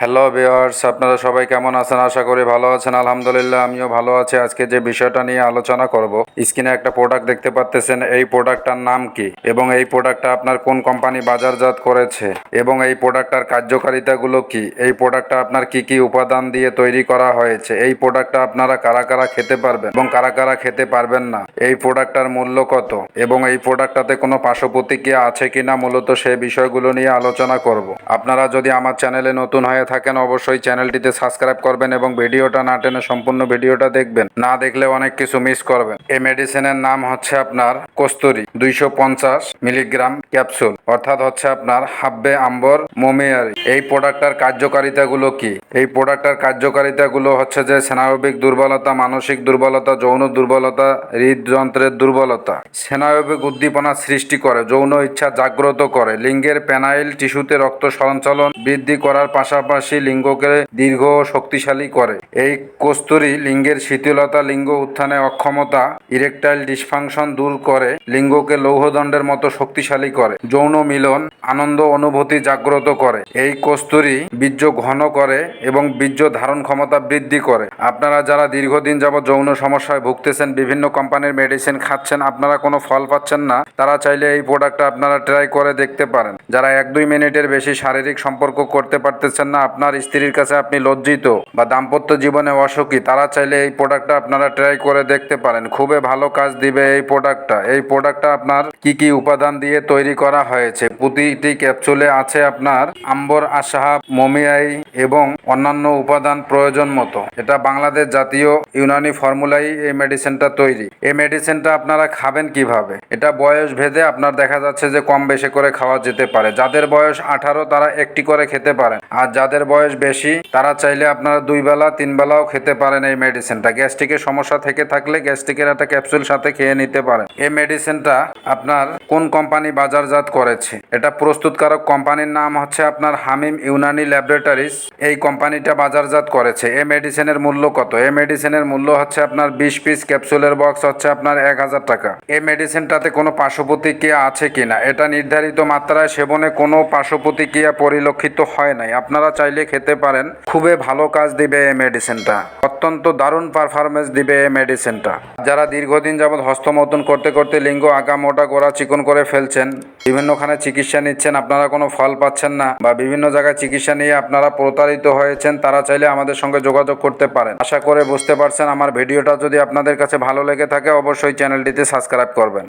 Hello viewers আপনারা সবাই কেমন আছেন? আশা করি ভালো আছেন। আলহামদুলিল্লাহ, আমিও ভালো আছি। আজকে যে বিষয়টা নিয়ে আলোচনা করব, স্ক্রিনে একটা প্রোডাক্ট দেখতে পাচ্তেছেন। এই প্রোডাক্টটার নাম কি? এবং এই প্রোডাক্টটা আপনার কোন কোম্পানি বাজারজাত করেছে? এবং এই প্রোডাক্টটার কার্যকারিতাগুলো কি? এই প্রোডাক্টটা আপনার কি কি উপাদান দিয়ে তৈরি করা হয়েছে? এই প্রোডাক্টটা আপনারা কারা কারা খেতে পারবেন? এবং কারা কারা খেতে পারবেন না? এই প্রোডাক্টটার মূল্য কত? এবং এই প্রোডাক্টটাতে কোনো পার্শ্ব প্রতিক্রিয়া আছে কিনা? মূলত সেই বিষয়গুলো নিয়ে আলোচনা করব। আপনারা যদি আমার চ্যানেলে নতুন হয়ে থাকেন অবশ্যই চ্যানেলটিতে সাবস্ক্রাইব করবেন এবং ভিডিওটা না টেনে সম্পূর্ণ ভিডিওটা দেখবেন। না দেখলে অনেক কিছু মিস করবেন। এই মেডিসিনের নাম হচ্ছে আপনার কস্তুরি দুইশো পঞ্চাশ মিলিগ্রাম ক্যাপসুল, অর্থাৎ হচ্ছে আপনার হাব্বে আম্বর মোমিয়ারি। এই প্রোডাক্টটার কার্যকারিতাগুলো কি? এই প্রোডাক্টটার কার্যকারিতাগুলো হচ্ছে যে স্নায়বিক দুর্বলতা, মানসিক দুর্বলতা, যৌন দুর্বলতা, হৃদযন্ত্রের দুর্বলতা। স্নায়বিক উদ্দীপনা সৃষ্টি করে, যৌন ইচ্ছা জাগ্রত করে। লিঙ্গের প্যানাইল টিস্যুতে রক্ত সঞ্চালন বৃদ্ধি করার পাশাপাশি লিঙ্গকে দীর্ঘ ও শক্তিশালী করে। এই কস্তুরি লিঙ্গের শিথিলতা লিঙ্গ উত্থানে অক্ষমতা, ইরেকটাইল ডিসফাংশন দূর করে, লিঙ্গকে লৌহদণ্ডের মতো শক্তিশালী করে, যৌন মিলন, আনন্দ অনুভূতি জাগ্রত করে। এই কস্তুরি বীর্য ঘন করে এবং বীর্য ধারণ ক্ষমতা বৃদ্ধি করে। আপনারা যারা দীর্ঘদিন যাবৎ যৌন সমস্যায় ভুগতেছেন, বিভিন্ন কোম্পানির মেডিসিন খাচ্ছেন, আপনারা কোনো ফল পাচ্ছেন না, তারা চাইলে এই প্রোডাক্টটা আপনারা ট্রাই করে দেখতে পারেন। যারা এক দুই মিনিটের বেশি শারীরিক সম্পর্ক করতে পারতেছেন না আপনার স্ত্রীর কাছে আপনি লজ্জিত বা দাম্পত্য জীবনে অসুখী, তারা চাইলে এই প্রোডাক্টটা আপনারা ট্রাই করে দেখতে পারেন। খুবই ভালো কাজ দিবে এই প্রোডাক্টটা এই প্রোডাক্টটা আপনার কি কি উপাদান দিয়ে তৈরি করা হয়েছে? প্রতিটি ক্যাপসুলে আছে আপনার আম্বর, আশাহাব, মোমিয়াই এবং অন্যান্য উপাদান প্রয়োজন মতো। এটা বাংলাদেশ জাতীয় ইউনানি ফর্মুলাই এই মেডিসিনটা তৈরি। এই মেডিসিনটা আপনারা খাবেন কীভাবে? এটা বয়স ভেদে আপনার দেখা যাচ্ছে যে কম বেশি করে খাওয়া যেতে পারে। যাদের বয়স আঠারো, তারা একটি করে খেতে পারেন। আর যাদের বয়স বেশি, তারা চাইলে আপনারা দুই বেলা, তিন বেলাও খেতে পারেন এই মেডিসিনটা গ্যাস্ট্রিকের সমস্যা থেকে থাকলে গ্যাস্ট্রিকের একটা ক্যাপসুল সাথে খেয়ে নিতে পারেন। এই মেডিসিনটা আপনার কোন কোম্পানি বাজারজাত করেছে? এটা প্রস্তুতকারক কোম্পানির নাম হচ্ছে আপনার হামিম ইউনানি ল্যাবরেটরিজ। এই কোম্পানিটা বাজারজাত করেছে। এই মেডিসিনের মূল্য কত? এই মেডিসিনের মূল্য হচ্ছে আপনার বিশ পিস ক্যাপসুলের বক্স হচ্ছে আপনার এক হাজার টাকা। এই মেডিসিনটাতে কোনো পার্শ্ব প্রতিক্রিয়া আছে কিনা? এটা নির্ধারিত মাত্রায় সেবনে কোনো পার্শ্ব প্রতিক্রিয়া পরিলক্ষিত হয় নাই। আপনারা চাইলে খেতে পারেন। খুবই ভালো কাজ দিবে এই মেডিসিনটা। অত্যন্ত দারুণ পারফরমেন্স দিবে এই মেডিসিনটা। যারা দীর্ঘদিন যাবৎ হস্তমৈথুন করতে করতে লিঙ্গ আঁকা মোটা গোড়া চিকন করে ফেলছেন। বিভিন্নখানে চিকিৎসা নিচ্ছেন, আপনারা কোনো ফল পাচ্ছেন না বা বিভিন্ন জায়গায় চিকিৎসা নিয়ে আপনারা প্রতারিত হয়েছেন, তারা চাইলে আমাদের সঙ্গে যোগাযোগ করতে পারেন। আশা করে বুঝতে পারছেন, আমার ভিডিওটা যদি আপনাদের কাছে ভালো লেগে থাকে, অবশ্যই চ্যানেলটিতে সাবস্ক্রাইব করবেন।